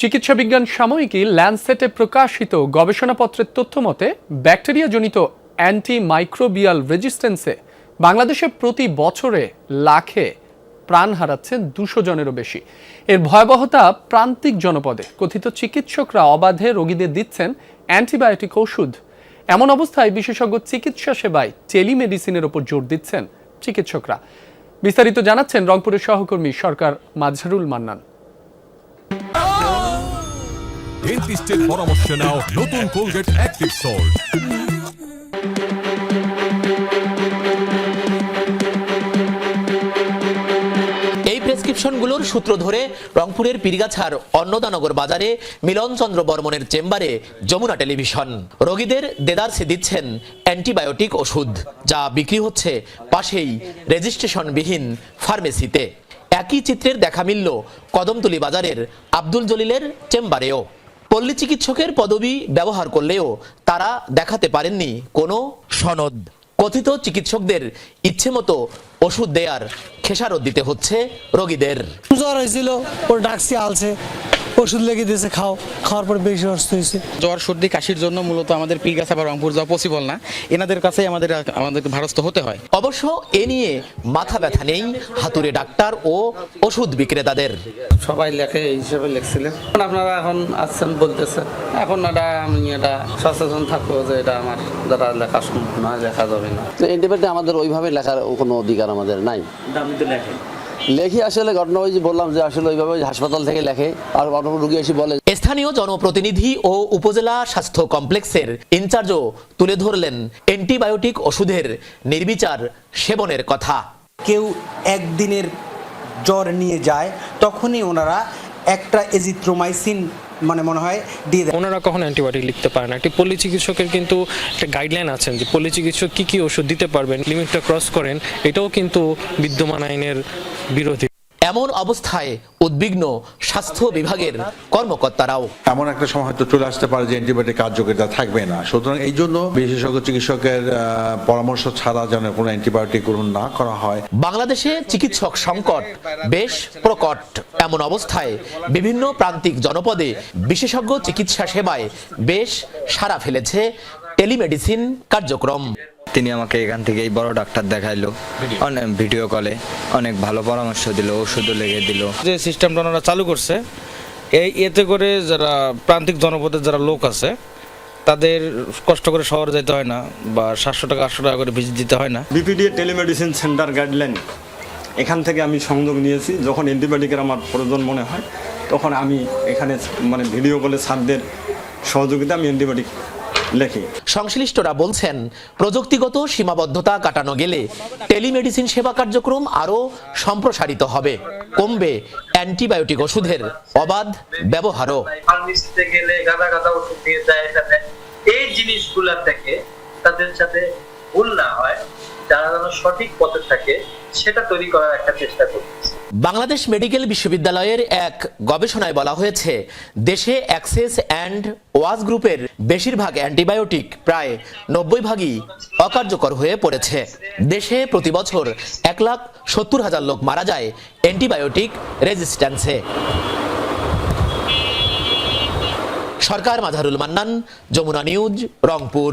চিকিৎসা বিজ্ঞান সাময়িকী ল্যান্ডসেটে প্রকাশিত গবেষণাপত্রের তথ্য মতে, ব্যাকটেরিয়াজনিত অ্যান্টি মাইক্রোবিয়াল রেজিস্ট্যান্সে বাংলাদেশে প্রতি বছরে লাখে প্রাণ হারাচ্ছেন দুশো জনেরও বেশি। এর ভয়াবহতা প্রান্তিক জনপদে। কথিত চিকিৎসকরা অবাধে রোগীদের দিচ্ছেন অ্যান্টিবায়োটিক ওষুধ। এমন অবস্থায় বিশেষজ্ঞ চিকিৎসা সেবায় টেলিমেডিসিনের ওপর জোর দিচ্ছেন চিকিৎসকরা। বিস্তারিত জানাচ্ছেন রংপুরের সহকর্মী সরকার মাজহারুল মান্নান। ডেন্টিস্টের পরামর্শ নাও নতুন কোলগেট অ্যাক্টিভ সল্ট প্রেসক্রিপশনগুলোর সূত্র ধরে রংপুরের পীরগাছার অন্নদানগর বাজারে মিলনচন্দ্র বর্মনের চেম্বারে যমুনা টেলিভিশন। রোগীদের দেদারসে দিচ্ছেন অ্যান্টিবায়োটিক ওষুধ, যা বিক্রি হচ্ছে পাশেই রেজিস্ট্রেশনবিহীন ফার্মেসিতে। একই চিত্রের দেখা মিলল কদমতলী বাজারের আব্দুল জলিলের চেম্বারেও। পল্লী চিকিৎসকের পদবি ব্যবহার করলেও তারা দেখাতে পারেননি কোনো সনদ। কথিত চিকিৎসকদের ইচ্ছে মতো ওষুধ দেয়ার খেসারত দিতে হচ্ছে রোগীদের। জ্বর হয়েছিল, ওর ডাকসি আলছে ওষুধ লেগে দিয়েছে খাও। খাওয়ার পর বেশি অসুস্থ হয়েছে। জ্বর সর্দি কাশির জন্য মূলত আমাদের পীরগাছা বা রংপুর যাওয়া পসিবল না। এনাদের কাছেই আমাদের আমাদের ভারস্থ হতে হয়। অবশ্য এ নিয়ে মাথা ব্যথা নেই হাতুড়ে ডাক্তার ও ওষুধ বিক্রেতাদের। সবাই লেখে এই হিসেবে লিখছিলেন। এখন আপনারা এখন আসছেন বলতেছে এখন এটা আমি এটা সচেতন থাকব যে এটা আমার দ্বারা লেখা সম্ভব নয় লেখা যাবে না। তো এন্টিবায়োটিক আমাদের ওইভাবে লেখার কোনো অধিকার আমাদের নাই? লেখি আসলে ঘটনা ওই যে বললাম যে আসলে ওইভাবে হাসপাতাল থেকে লেখে আর রুগী এসে বলে স্থানীয় জনপ্রতিনিধি ও উপজেলা স্বাস্থ্য কমপ্লেক্সের ইনচার্জও তুলে ধরলেন অ্যান্টিবায়োটিক ওষুধের নির্বিচার সেবনের কথা। কেউ একদিনের জ্বর নিয়ে যায় তখনই ওনারা একটা এজিথ্রোমাইসিন মানে মনে হয় দিয়ে দেয়। ওনারা কখনো অ্যান্টিবায়োটিক লিখতে পারে না। একটি পল্লী চিকিৎসকের কিন্তু একটা গাইডলাইন আছেন যে পল্লী চিকিৎসক কী কী ওষুধ দিতে পারবেন লিমিটটা ক্রস করেন, এটাও কিন্তু বিদ্যমান আইনের বিরোধী। এমন অবস্থায় উদ্বিগ্ন স্বাস্থ্য বিভাগের কর্মকর্তারাও। এমন একটা সময় হয়তো চলে আসতে পারে যে অ্যান্টিবায়োটিক কার্যকারিতা থাকবে না। সুতরাং এই জন্য বিশেষজ্ঞ চিকিৎসকের পরামর্শ ছাড়া যেন কোনো অ্যান্টিবায়োটিক গ্রহণ না করা হয়। বাংলাদেশে চিকিৎসক সংকট বেশ প্রকট। এমন অবস্থায় বিভিন্ন প্রান্তিক জনপদে বিশেষজ্ঞ চিকিৎসা সেবায় বেশ সাড়া ফেলেছে টেলিমেডিসিন কার্যক্রম। তিনি আমাকে এখান থেকে এই বড় ডাক্তার দেখাইলো। অনেক ভিডিও কলে অনেক ভালো পরামর্শ দিল ওষুধও লেগে দিল। যে সিস্টেমটা ওনারা চালু করছে এই এতে করে যারা প্রান্তিক জনপদের যারা লোক আছে তাদের কষ্ট করে শহরে যেতে হয় না বা সাতশো টাকা আটশো টাকা করে ভিজিট দিতে হয় না। বিপিডিএ টেলিমেডিসিন সেন্টার গাইডলাইন এখান থেকে আমি সংযোগ নিয়েছি। যখন অ্যান্টিবায়োটিকের আমার প্রয়োজন মনে হয় তখন আমি এখানে মানে ভিডিও কলে স্যারদের সহযোগিতা আমি অ্যান্টিবায়োটিক লেখি। সংশ্লিষ্টরা বলছেন প্রযুক্তিগত সীমাবদ্ধতা কাটানো গেলে টেলিমেডিসিন সেবা কার্যক্রম আরও সম্প্রসারিত হবে। কমবে অ্যান্টিবায়োটিক ওষুধের অবাধ ব্যবহারও। ফার্মেসিতে গেলে গাদা গাদা ওষুধ দিয়ে যায় এই জিনিসগুলা থেকে তাদের সাথে ভুল না হয়। যারা যেন সঠিক পথে থাকে, সেটা তৈরি করার একটা চেষ্টা বাংলাদেশ মেডিকেল বিশ্ববিদ্যালয়ের এক গবেষণায় বলা হয়েছে, দেশে অ্যাক্সেস অ্যান্ড ওয়াজ গ্রুপের বেশিরভাগ অ্যান্টিবায়োটিক প্রায় নব্বই ভাগই অকার্যকর হয়ে পড়েছে। দেশে প্রতি বছর এক লাখ সত্তর হাজার লোক মারা যায় অ্যান্টিবায়োটিক রেজিস্ট্যান্সে। সরকার মাঝারুল মান্নান, যমুনা নিউজ, রংপুর।